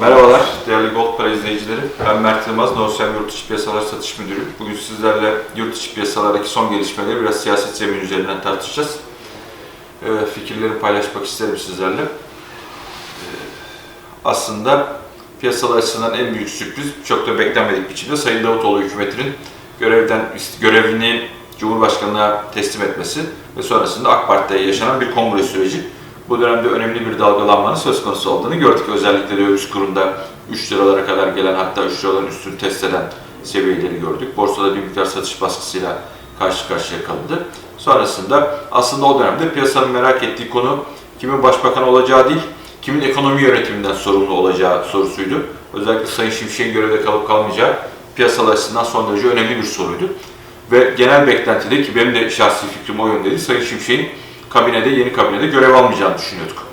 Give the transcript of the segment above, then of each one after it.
Merhabalar değerli Gold Para izleyicileri. Ben Mert Yılmaz, Norsem Yurt Dışı Piyasalar Satış Müdürü. Bugün sizlerle yurt dışı piyasalardaki son gelişmeleri biraz siyaset zemini üzerinden tartışacağız. Ee, fikirlerimi paylaşmak isterim sizlerle. Ee, aslında piyasalar açısından en büyük sürpriz çok da beklenmedik biçimde Sayın Davutoğlu hükümetinin görevden görevini Cumhurbaşkanı'na teslim etmesi ve sonrasında AK Parti'de yaşanan bir kongre süreci. Bu dönemde önemli bir dalgalanmanın söz konusu olduğunu gördük. Özellikle döviz kurunda 3 liralara kadar gelen hatta 3 liraların üstünü test eden seviyeleri gördük. Borsada bir miktar satış baskısıyla karşı karşıya kalındı. Sonrasında aslında o dönemde piyasanın merak ettiği konu kimin başbakan olacağı değil, kimin ekonomi yönetiminden sorumlu olacağı sorusuydu. Özellikle Sayın Şimşek'in görevde kalıp kalmayacağı piyasalar açısından son derece önemli bir soruydu. Ve genel beklentide ki benim de şahsi fikrim o yöndeydi, Sayın Şimşek'in kabinede, yeni kabinede görev almayacağını düşünüyorduk.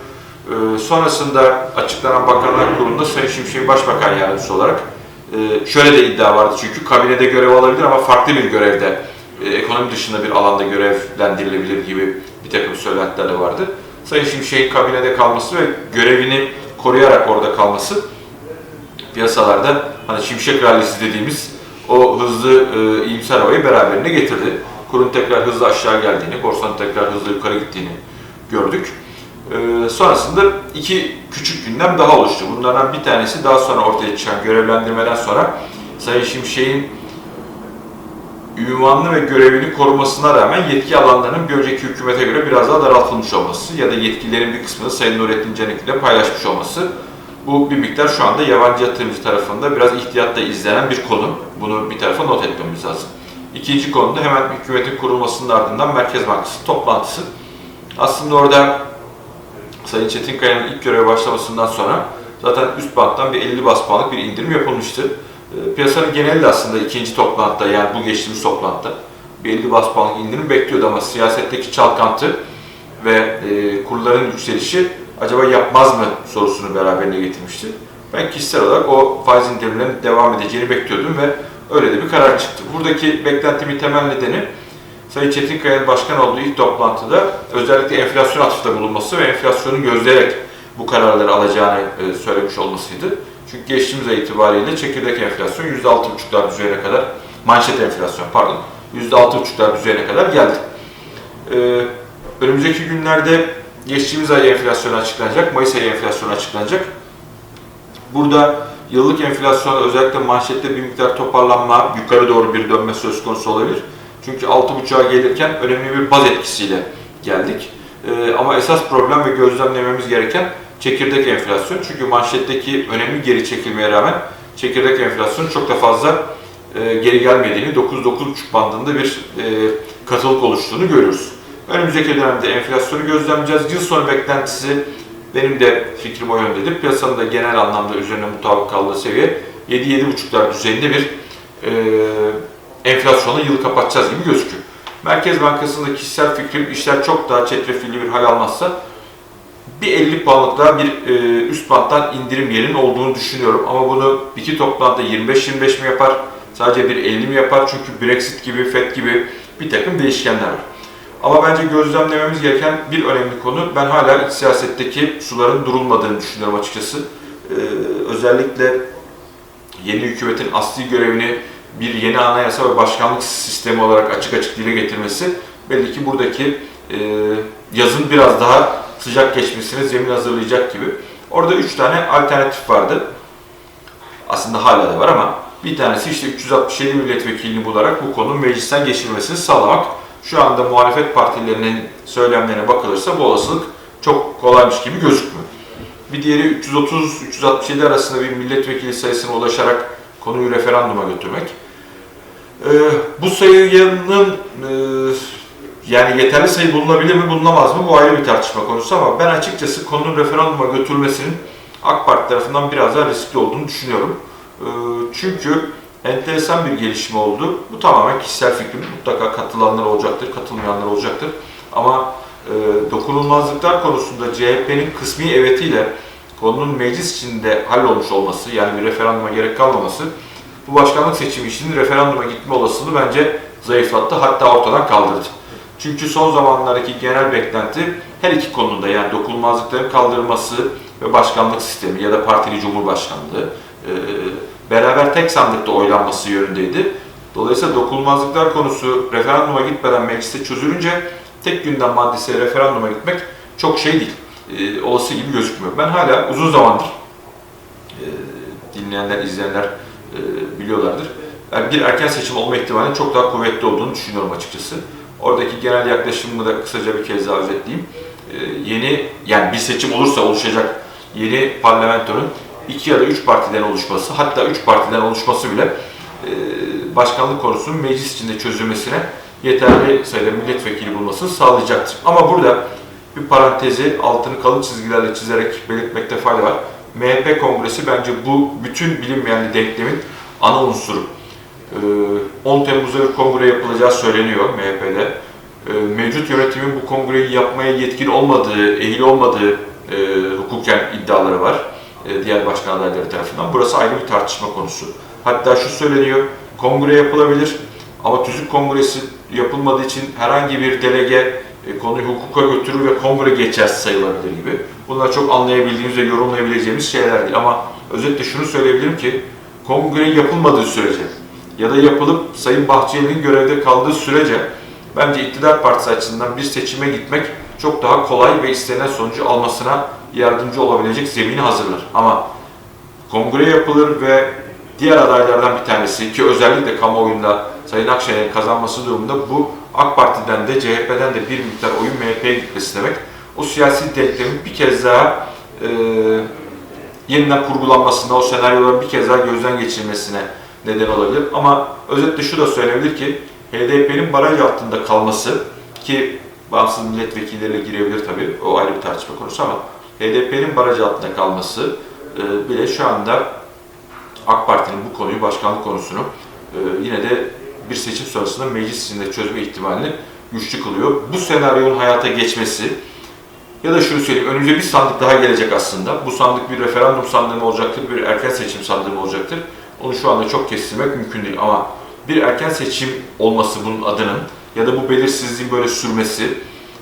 Ee, sonrasında açıklanan Bakanlar Kurulu'nda Sayın Şimşek'in Başbakan Yardımcısı olarak e, şöyle de iddia vardı çünkü kabinede görev alabilir ama farklı bir görevde, e, ekonomi dışında bir alanda görevlendirilebilir gibi bir takım söylentiler de vardı. Sayın Şimşek'in kabinede kalması ve görevini koruyarak orada kalması piyasalarda hani Şimşek rallisi dediğimiz o hızlı e, iyimser havayı beraberinde getirdi. Kurun tekrar hızlı aşağı geldiğini, borsanın tekrar hızlı yukarı gittiğini gördük. E, sonrasında iki küçük gündem daha oluştu. Bunlardan bir tanesi daha sonra ortaya çıkan görevlendirmeden sonra Sayın Şimşek'in ünvanlı ve görevini korumasına rağmen yetki alanlarının bir önceki hükümete göre biraz daha daraltılmış olması ya da yetkilerin bir kısmını Sayın Nurettin Canik ile paylaşmış olması bu bir miktar şu anda yabancı yatırımcı tarafında biraz ihtiyatla izlenen bir konu. Bunu bir tarafa not etmemiz lazım. İkinci konuda hemen hükümetin kurulmasının ardından Merkez Bankası toplantısı. Aslında orada Sayın Çetinkaya'nın ilk göreve başlamasından sonra zaten üst banttan bir 50 bas puanlık bir indirim yapılmıştı. E, Piyasanın geneli de aslında ikinci toplantıda yani bu geçtiğimiz toplantıda bir 50 bas puanlık indirim bekliyordu ama siyasetteki çalkantı ve e, kurların yükselişi acaba yapmaz mı sorusunu beraberine getirmişti. Ben kişisel olarak o faiz indirimlerinin devam edeceğini bekliyordum ve öyle de bir karar çıktı. Buradaki beklentimin temel nedeni Sayın Çetinkaya'nın başkan olduğu ilk toplantıda özellikle enflasyon atıfta bulunması ve enflasyonu gözleyerek bu kararları alacağını e, söylemiş olmasıydı. Çünkü geçtiğimiz ay itibariyle çekirdek enflasyon %6,5'lar düzeyine kadar, manşet enflasyon pardon, %6,5'lar düzeyine kadar geldi. Ee, önümüzdeki günlerde geçtiğimiz ay enflasyon açıklanacak, Mayıs ayı enflasyon açıklanacak. Burada yıllık enflasyon özellikle manşette bir miktar toparlanma, yukarı doğru bir dönme söz konusu olabilir. Çünkü 6,5'a gelirken önemli bir baz etkisiyle geldik. Ee, ama esas problem ve gözlemlememiz gereken çekirdek enflasyon. Çünkü manşetteki önemli geri çekilmeye rağmen çekirdek enflasyonun çok da fazla e, geri gelmediğini, 9-9,5 bandında bir e, katılık oluştuğunu görüyoruz. Önümüzdeki dönemde enflasyonu gözlemleyeceğiz. Yıl sonu beklentisi benim de fikrim o yöndedir. Piyasanın da genel anlamda üzerine mutabık kaldığı seviye 7-7,5'lar düzeyinde bir e, enflasyonla yılı kapatacağız gibi gözüküyor. Merkez Bankası'nda kişisel fikrim işler çok daha çetrefilli bir hal almazsa bir 50 puanlık daha bir e, üst banttan indirim yerinin olduğunu düşünüyorum. Ama bunu iki toplantıda 25-25 mi yapar, sadece bir 50 mi yapar? Çünkü Brexit gibi, FED gibi bir takım değişkenler var. Ama bence gözlemlememiz gereken bir önemli konu, ben hala siyasetteki suların durulmadığını düşünüyorum açıkçası. Ee, özellikle yeni hükümetin asli görevini bir yeni anayasa ve başkanlık sistemi olarak açık açık dile getirmesi belli ki buradaki e, yazın biraz daha sıcak geçmesine zemin hazırlayacak gibi. Orada üç tane alternatif vardı. Aslında hala da var ama bir tanesi işte 367 milletvekilini bularak bu konunun meclisten geçirmesini sağlamak. Şu anda muhalefet partilerinin söylemlerine bakılırsa bu olasılık çok kolaymış gibi gözükmüyor. Bir diğeri 330-367 arasında bir milletvekili sayısına ulaşarak konuyu referanduma götürmek. Ee, bu sayının e, yani yeterli sayı bulunabilir mi bulunamaz mı bu ayrı bir tartışma konusu ama ben açıkçası konunun referanduma götürülmesinin AK Parti tarafından biraz daha riskli olduğunu düşünüyorum. Ee, çünkü enteresan bir gelişme oldu. Bu tamamen kişisel fikrim. Mutlaka katılanlar olacaktır, katılmayanlar olacaktır. Ama e, dokunulmazlıklar konusunda CHP'nin kısmi evetiyle konunun meclis içinde hallolmuş olması, yani bir referanduma gerek kalmaması, bu başkanlık seçimi işinin referanduma gitme olasılığı bence zayıflattı, hatta ortadan kaldırdı. Çünkü son zamanlardaki genel beklenti her iki konuda yani dokunulmazlıkların kaldırılması ve başkanlık sistemi ya da partili cumhurbaşkanlığı e, beraber tek sandıkta oylanması yönündeydi. Dolayısıyla dokunulmazlıklar konusu referanduma gitmeden mecliste çözülünce tek gündem maddesi referanduma gitmek çok şey değil. E, olası gibi gözükmüyor. Ben hala uzun zamandır e, dinleyenler, izleyenler e, biliyorlardır. Yani bir erken seçim olma ihtimalinin çok daha kuvvetli olduğunu düşünüyorum açıkçası. Oradaki genel yaklaşımımı da kısaca bir kez daha özetleyeyim. E, yeni, yani bir seçim olursa oluşacak yeni parlamentonun iki ya da üç partiden oluşması, hatta üç partiden oluşması bile e, başkanlık konusunun meclis içinde çözülmesine yeterli sayıda milletvekili bulmasını sağlayacaktır. Ama burada bir parantezi altını kalın çizgilerle çizerek belirtmekte fayda var. MHP kongresi bence bu bütün bilinmeyen denklemin ana unsuru. Ee, 10 Temmuz'da bir kongre yapılacağı söyleniyor MHP'de. Ee, Mevcut yönetimin bu kongreyi yapmaya yetkin olmadığı, ehil olmadığı e, hukuken iddiaları var e, diğer başkan adayları tarafından. Burası ayrı bir tartışma konusu. Hatta şu söyleniyor, kongre yapılabilir ama tüzük kongresi yapılmadığı için herhangi bir delege e, konuyu hukuka götürür ve kongre geçersiz sayılabilir gibi. Bunlar çok anlayabildiğimiz ve yorumlayabileceğimiz şeyler değil. Ama özetle şunu söyleyebilirim ki kongre yapılmadığı sürece ya da yapılıp Sayın Bahçeli'nin görevde kaldığı sürece bence iktidar partisi açısından bir seçime gitmek çok daha kolay ve istenen sonucu almasına yardımcı olabilecek zemini hazırlar. Ama kongre yapılır ve diğer adaylardan bir tanesi ki özellikle kamuoyunda Sayın Akşener'in kazanması durumunda bu AK Parti'den de CHP'den de bir miktar oyun MHP'ye gitmesi demek. O siyasi denklemin bir kez daha e, yeniden kurgulanmasına, o senaryoların bir kez daha gözden geçirilmesine neden olabilir. Ama özetle şu da söylenebilir ki HDP'nin baraj altında kalması ki bağımsız milletvekilleriyle girebilir tabii, o ayrı bir tartışma konusu ama HDP'nin baraj altında kalması e, bile şu anda AK Parti'nin bu konuyu, başkanlık konusunu e, yine de bir seçim sonrasında meclis içinde çözme ihtimalini güçlü kılıyor. Bu senaryonun hayata geçmesi ya da şunu söyleyeyim, önümüze bir sandık daha gelecek aslında. Bu sandık bir referandum sandığı mı olacaktır, bir erken seçim sandığı mı olacaktır? Onu şu anda çok kestirmek mümkün değil ama bir erken seçim olması bunun adının ya da bu belirsizliğin böyle sürmesi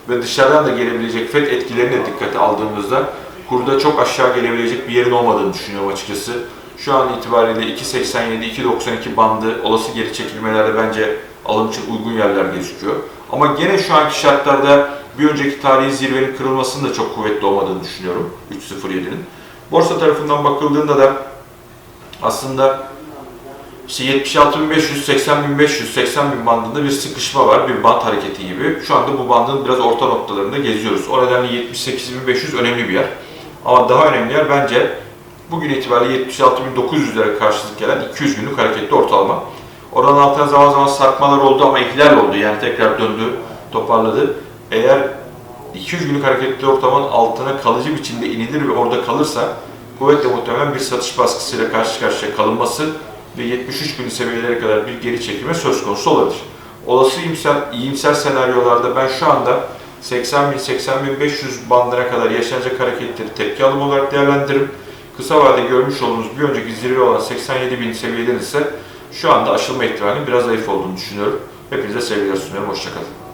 ve dışarıdan da gelebilecek FED etkilerini de dikkate aldığımızda kurda çok aşağı gelebilecek bir yerin olmadığını düşünüyorum açıkçası. Şu an itibariyle 2.87-2.92 bandı olası geri çekilmelerde bence alım için uygun yerler gözüküyor. Ama gene şu anki şartlarda bir önceki tarihi zirvenin kırılmasının da çok kuvvetli olmadığını düşünüyorum 3.07'nin. Borsa tarafından bakıldığında da aslında işte 76.500, 80.500, 80.000 bandında bir sıkışma var, bir band hareketi gibi. Şu anda bu bandın biraz orta noktalarında geziyoruz. O nedenle 78.500 önemli bir yer. Ama daha önemli yer bence bugün itibariyle 76.900'lere karşılık gelen 200 günlük hareketli ortalama. Oranın altına zaman zaman sarkmalar oldu ama ihlal oldu. Yani tekrar döndü, toparladı. Eğer 200 günlük hareketli ortalamanın altına kalıcı biçimde inilir ve orada kalırsa kuvvetle muhtemelen bir satış baskısıyla karşı karşıya kalınması ve 73 gün seviyelere kadar bir geri çekilme söz konusu olabilir. Olası iyimser, iyimser senaryolarda ben şu anda 80 bin, 80 bin 500 bandına kadar yaşanacak hareketleri tepki alım olarak değerlendiririm. Kısa vadede görmüş olduğumuz bir önceki zirve olan 87 bin seviyeden ise şu anda aşılma ihtimalinin biraz zayıf olduğunu düşünüyorum. Hepinize sevgiler sunuyorum. Hoşçakalın.